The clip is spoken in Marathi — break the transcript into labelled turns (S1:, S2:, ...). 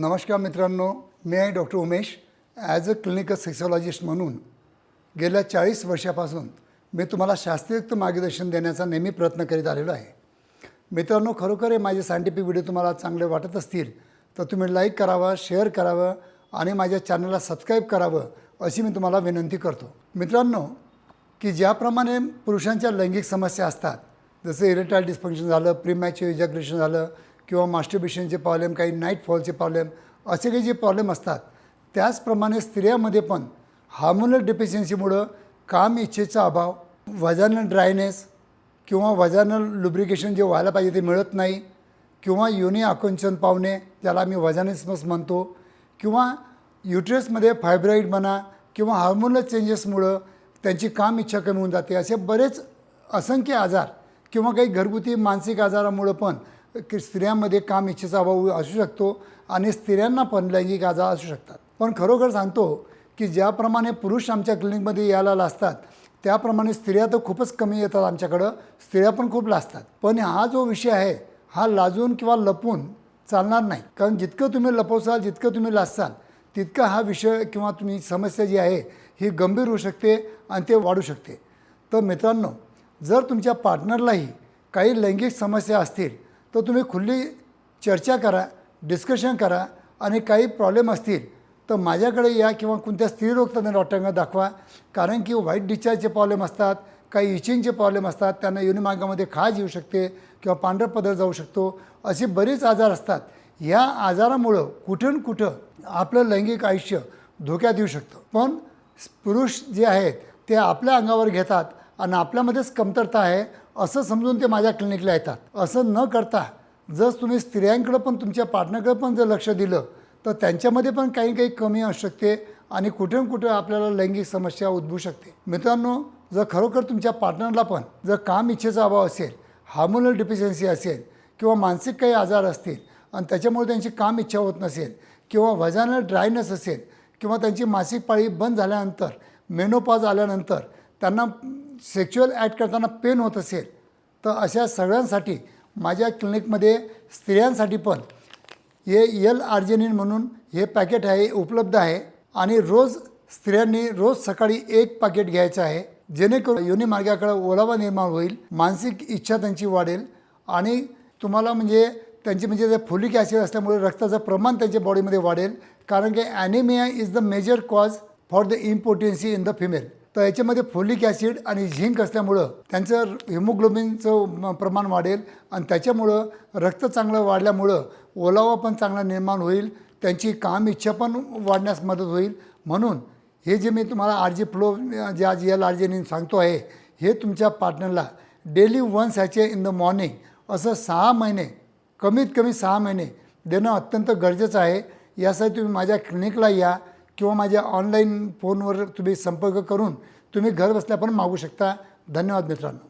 S1: नमस्कार मित्रांनो मी आहे doctor Umesh as a clinical sexologist म्हणून. गेल्या चाळीस वर्षापासून मी तुम्हाला शास्त्रीयुक्त मार्गदर्शन देण्याचा नेहमी प्रयत्न करीत आलेलो आहे. मित्रांनो खरोखर हे माझे सायंटिफिक व्हिडिओ तुम्हाला चांगले वाटत असतील तर तुम्ही लाईक करावं शेअर करावं आणि माझ्या चॅनलला सबस्क्राईब करावं अशी मी तुम्हाला विनंती करतो. मित्रांनो की ज्याप्रमाणे पुरुषांच्या लैंगिक समस्या असतात जसं इरेटाईल डिस्फंक्शन झालं प्रीमॅच्युअर इजॅग्रेशन झालं किंवा मास्टरबेशनचे प्रॉब्लेम काही नाईट फॉलचे प्रॉब्लेम असे काही जे प्रॉब्लेम असतात त्याचप्रमाणे स्त्रियामध्ये पण हार्मोनल डिफिशियन्सीमुळं काम इच्छेचा अभाव वजानल ड्रायनेस किंवा वजानल लुब्रिकेशन जे व्हायला पाहिजे ते मिळत नाही किंवा योनी आकुंचन पावणे ज्याला आम्ही वजानिसमस म्हणतो किंवा युट्रेसमध्ये फायब्रॉईड म्हणा किंवा हार्मोनल चेंजेसमुळं त्यांची काम इच्छा कमी होऊन जाते. असे बरेच असंख्य आजार किंवा काही घरगुती मानसिक आजारामुळं पण की स्त्रियांमध्ये काम इच्छेचा अभाव असू शकतो आणि स्त्रियांना पण लैंगिक आजार असू शकतात. पण खरोखर सांगतो की ज्याप्रमाणे पुरुष आमच्या क्लिनिकमध्ये यायला लाजतात त्याप्रमाणे स्त्रिया तर खूपच कमी येतात आमच्याकडं. स्त्रिया पण खूप लाजतात. पण हा जो विषय आहे हा लाजून किंवा लपून चालणार नाही. कारण जितकं तुम्ही लपवसाल जितकं तुम्ही लाजसाल तितका हा विषय किंवा तुम्ही समस्या जी आहे ही गंभीर होऊ शकते आणि ते वाढू शकते. तर मित्रांनो जर तुमच्या पार्टनरलाही काही लैंगिक समस्या असतील तर तुम्ही खुली चर्चा करा डिस्कशन करा आणि काही प्रॉब्लेम असतील तर माझ्याकडे या किंवा कोणत्या स्त्रीरोग तज्ञ डॉक्टरांना दाखवा. कारण की व्हाईट डिस्चार्जचे प्रॉब्लेम असतात काही इचिंगचे प्रॉब्लेम असतात त्यांना युनिमार्गामध्ये खाज येऊ शकते किंवा पांढरा पदर जाऊ शकतो. असे बरेच आजार असतात. ह्या आजारामुळं कुठून कुठं आपलं लैंगिक आयुष्य धोक्यात येऊ शकतं. पण पुरुष जे आहेत ते आपल्या अंगावर घेतात आणि आपल्यामध्येच कमतरता आहे. असं समजून ते माझ्या क्लिनिकला येतात. असं न करता जर तुम्ही स्त्रियांकडं पण तुमच्या पार्टनरकडे पण जर लक्ष दिलं तर त्यांच्यामध्ये पण काही काही कमी असू शकते आणि कुठे कुठे आपल्याला लैंगिक समस्या उद्भवू शकते. मित्रांनो जर खरोखर तुमच्या पार्टनरला पण जर काम इच्छेचा अभाव असेल हार्मोनल डिफिशियन्सी असेल किंवा मानसिक काही आजार असतील आणि त्याच्यामुळे त्यांची काम इच्छा होत नसेल किंवा वजानल ड्रायनेस असेल किंवा त्यांची मासिक पाळी बंद झाल्यानंतर मेनोपॉज आल्यानंतर त्यांना सेक्च्युअल ॲक्ट करताना पेन होत असेल तर अशा सगळ्यांसाठी माझ्या क्लिनिकमध्ये स्त्रियांसाठी पण हे यल आर्जेनिन म्हणून हे पॅकेट आहे उपलब्ध आहे. आणि रोज स्त्रियांनी रोज सकाळी एक पॅकेट घ्यायचं आहे जेणेकरून योनी मार्गाकडे ओलावा निर्माण होईल मानसिक इच्छा त्यांची वाढेल. आणि तुम्हाला म्हणजे त्यांची म्हणजे जे फोलिक ॲसिड असल्यामुळे रक्ताचं प्रमाण त्यांच्या बॉडीमध्ये वाढेल. कारण की anaemia is the major cause for the importancy in the female तर याच्यामध्ये फोलिक ॲसिड आणि झिंक असल्यामुळं त्यांचं हिमोग्लोबिनचं म- प्रमाण वाढेल आणि त्याच्यामुळं रक्त चांगलं वाढल्यामुळं ओलावा पण चांगला निर्माण होईल त्यांची काम इच्छा पण वाढण्यास मदत होईल. म्हणून हे जे मी तुम्हाला आर जी फ्लो जे आज या जेनी सांगतो आहे हे तुमच्या पार्टनरला डेली वन्स ह्याचे इन द मॉर्निंग असं सहा महिने कमीत कमी सहा महिने देणं अत्यंत गरजेचं आहे. यासाठी तुम्ही माझ्या क्लिनिकला या. किंवा माझ्या ऑनलाईन फोनवर तुम्ही संपर्क करून तुम्ही घर बसल्या पण मागू शकता. धन्यवाद मित्रांनो.